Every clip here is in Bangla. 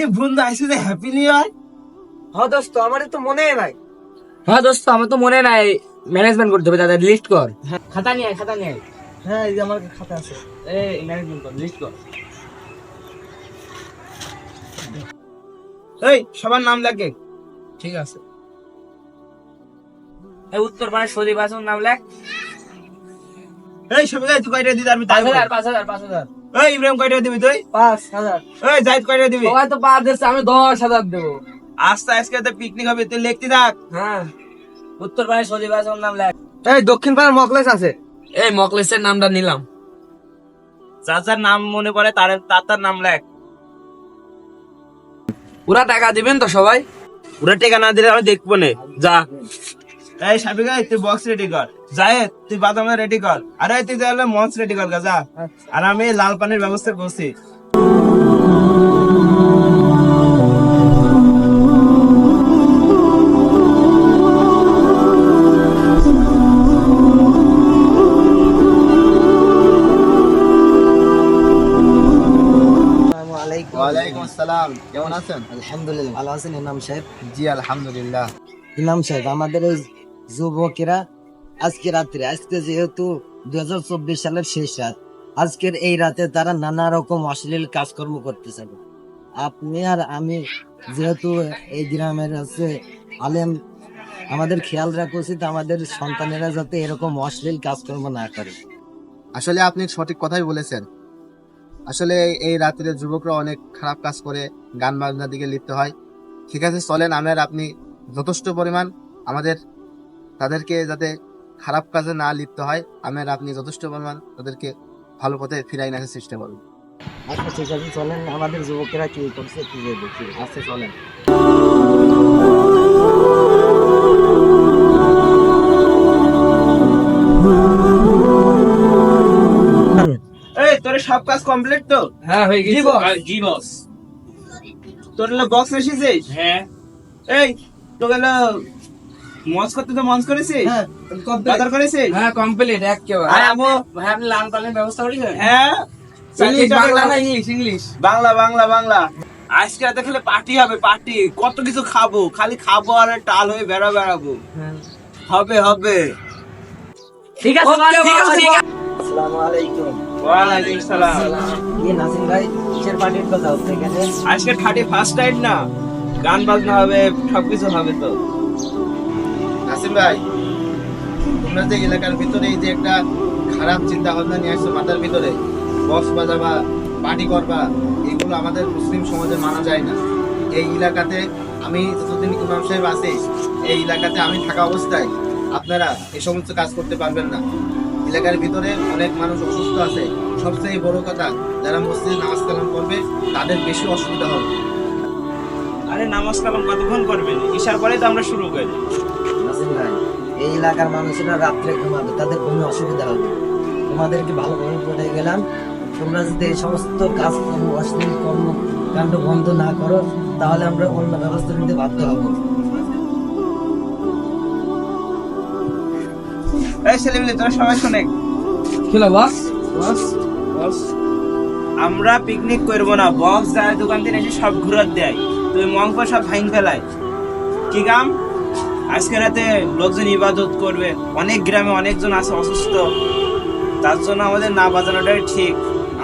এই বন্ধু আইসে যে হ্যাপি নিউ ইয়ার হ্যাঁ দোস্ত আমার তো মনে নাই। হ্যাঁ দোস্ত আমার তো মনে নাই। ম্যানেজমেন্ট করতে হবে দাদা লিস্ট কর। খাতা নিয়ে আয়, খাতা নিয়ে আয়। হ্যাঁ এই যে আমার খাতা আছে। এই ম্যানেজমেন্ট কর লিস্ট কর। এই সবার নাম লাগে ঠিক আছে। এই উত্তর পাড়ার সদীপ আসুন নাম লেখ। এই সবাই তুই কয়টা দিবি আমি তাই পাঁচ হাজার পাঁচ হাজার পাঁচ হাজার। এই ইব্রাহিম কয়টা দিবি তুই? পাঁচ হাজার। এই জাহিদ কয়টা দিবি? সবাই তো পাঁচ দিচ্ছে আমি দশ হাজার দেবো। আস্তে আজকে তো পিকনিক হবে তুই লিখতে থাক। হ্যাঁ উত্তর পাড়ার সদীপ আসুন নাম লেখ। এই দক্ষিণ পাড়ার মকলেস আছে। এই মকলেসের নামটা নিলাম। যার যার নাম মনে পড়ে তার তার তার নাম লেখ। পুরা টাকা দিবেন তো সবাই? পুরো টেকা না দিলে আমি দেখব না। যা। এই সাবিকা তুই বক্স রেডি কর। জায়েদ তুই বাদাম রেডি কর। আরে তুই তাহলে মঞ্চ রেডি কর গা, যা আর আমি লাল পানির ব্যবস্থা করছি। আসসালামু আলাইকুম। ওয়ালাইকুম আসসালাম। কেমন আছেন? আলহামদুলিল্লাহ ভালো আছেন। ইমাম সাহেব? জি আলহামদুলিল্লাহ। ইমাম সাহেব আমাদের যুবকেরা আজকে রাত্রে, আজকে যেহেতু দু হাজার চব্বিশ সালের শেষ রাত, আজকের এই রাতে তারা নানা রকম অশ্লীল কাজকর্ম করতেছে আপনি আর আমি যেহেতু এই গ্রামের আছে আলেম, আমাদের খেয়াল রাখা উচিত আমাদের সন্তানেরা যাতে এরকম অশ্লীল কাজকর্ম না করে। আসলে আপনি সঠিক কথাই বলেছেন। আসলে এই রাত্রে যুবকরা অনেক খারাপ কাজ করে, গান বাজনার দিকে লিপ্ত হয়। ঠিক আছে, চলেন, আমার আপনি যথেষ্ট পরিমাণ আমাদের, তাদেরকে যাতে খারাপ কাজে না লিপ্ত হয় আমার আপনি যথেষ্ট পরিমাণ তাদেরকে ভালো পথে ফিরাই আনার চেষ্টা করুন। আচ্ছা ঠিক আছে চলেন আমাদের যুবকেরা কি করছে কি দেখি আচ্ছা চলেন। এই তোর সব কাজ কমপ্লিট তো? হ্যাঁ হয়ে গেছে। জি বস তোর বক্স এসেছিস? হ্যাঁ। এই তো মঞ্চ করতে তো করেছিস? হ্যাঁ। বাজার হ্যাঁ কমপ্লিট একেবারে আর আমো। ভাই আপনি লাল পালের ব্যবস্থা করেছেন? হ্যাঁ। ইংলিশ বাংলা না ইংলিশ ইংলিশ বাংলা বাংলা বাংলা। আজকে রাতে খেলে পার্টি হবে পার্টি। কত কিছু খাব খালি খাব আর টাল হয়ে বেড়া বেড়াবো। হবে হবে। ঠিক আছে ঠিক আছে ঠিক আছে। আসসালামু আলাইকুম। ওয়ালাইকুম সালাম। কি নাসিম ভাই কিসের পার্টির কথা হচ্ছে এখানে? আজকে থার্টি ফার্স্ট টাইম না। গান বাজনা হবে সবকিছু হবে তো। ভাই, তোমরা যে এলাকার ভিতরে এই যে একটা খারাপ চিন্তা ভাবনা নিয়ে আসছো মাথার ভিতরে, বক্স বাজাবা পার্টি করবা, এগুলো আমাদের মুসলিম সমাজে মানা যায় না। এই এলাকাতে আমি যতদিন ইমাম সাহেব আছি, এই এলাকাতে আমি থাকা অবস্থায় আপনারা এই সমস্ত কাজ করতে পারবেন না। এলাকার ভিতরে অনেক মানুষ অসুস্থ আছে। সবচেয়ে বড় কথা, যারা মসজিদে নামাজ কালাম করবে তাদের বেশি অসুবিধা হবে। আরে নামাজ কালাম কতক্ষণ করবেন? ঈশার পরে তো আমরা শুরু করি। নাসিম ভাই এই এলাকার মানুষেরা রাত্রে ঘুমাবে তাদের কোনো অসুবিধা হবে। তোমাদেরকে ভালোভাবে বলে গেলাম। তোমরা যদি এই সমস্ত কাজ কর্ম অশ্লীল কর্ম কাণ্ড বন্ধ না করো তাহলে আমরা অন্য ব্যবস্থা নিতে বাধ্য হব। এই ছেলেমেলে তোরা সবাই শোনে। খেলো বস আমরা পিকনিক করব না বক্স যায় দোকান থেকে এসে সব ঘুরাত দেয়। তুই মঙ্ক সব ভাঙ ফেলাই কি কাম? আজকে রাতে লোকজন ইবাদত করবে। অনেক গ্রামে অনেকজন আছে অসুস্থ। তার জন্য আমাদের না বাজানোটাই ঠিক।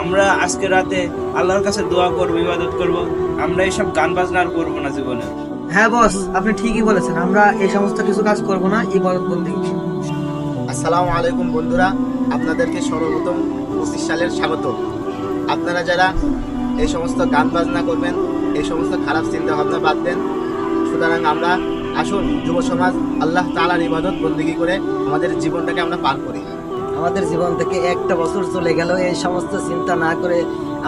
আমরা আজকে রাতে আল্লাহর কাছে দোয়া করব ইবাদত করব। আমরা এইসব গান বাজনা আর করব না জীবনে। হ্যাঁ বস আপনি ঠিকই বলেছেন। আমরা এই সমস্ত কিছু কাজ করব না ইবাদত বন্দি। আসসালামু আলাইকুম বন্ধুরা আপনাদেরকে সর্বপ্রথম পঁচিশ সালের স্বাগত। আপনারা যারা এই সমস্ত গান বাজনা করবেন এই সমস্ত খারাপ চিন্তা ভাবনা বাদ দেন। সুতরাং আমরা আসুন যুব সমাজ, আল্লাহ তালার ইবাদত বন্দিগি করে আমাদের জীবনটাকে আমরা পার করি। আমাদের জীবন থেকে একটা বছর চলে গেল, এই সমস্ত চিন্তা না করে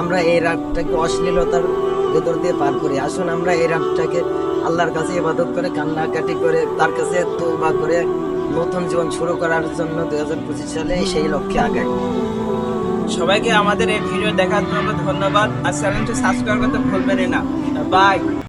আমরা এই রাতটাকে অশ্লীলতার ভেতর দিয়ে পার করি। আসুন আমরা এই রাতটাকে আল্লাহর কাছে ইবাদত করে, কান্নাকাটি করে, তার কাছে তোবা করে, নতুন জীবন শুরু করার জন্য দু হাজার পঁচিশ সালে সেই লক্ষ্যে আগাই। সবাইকে আমাদের এই ভিডিও দেখার জন্য ধন্যবাদ। আর চ্যানেলটি সাবস্ক্রাইব করতে ভুলবেন না। বাই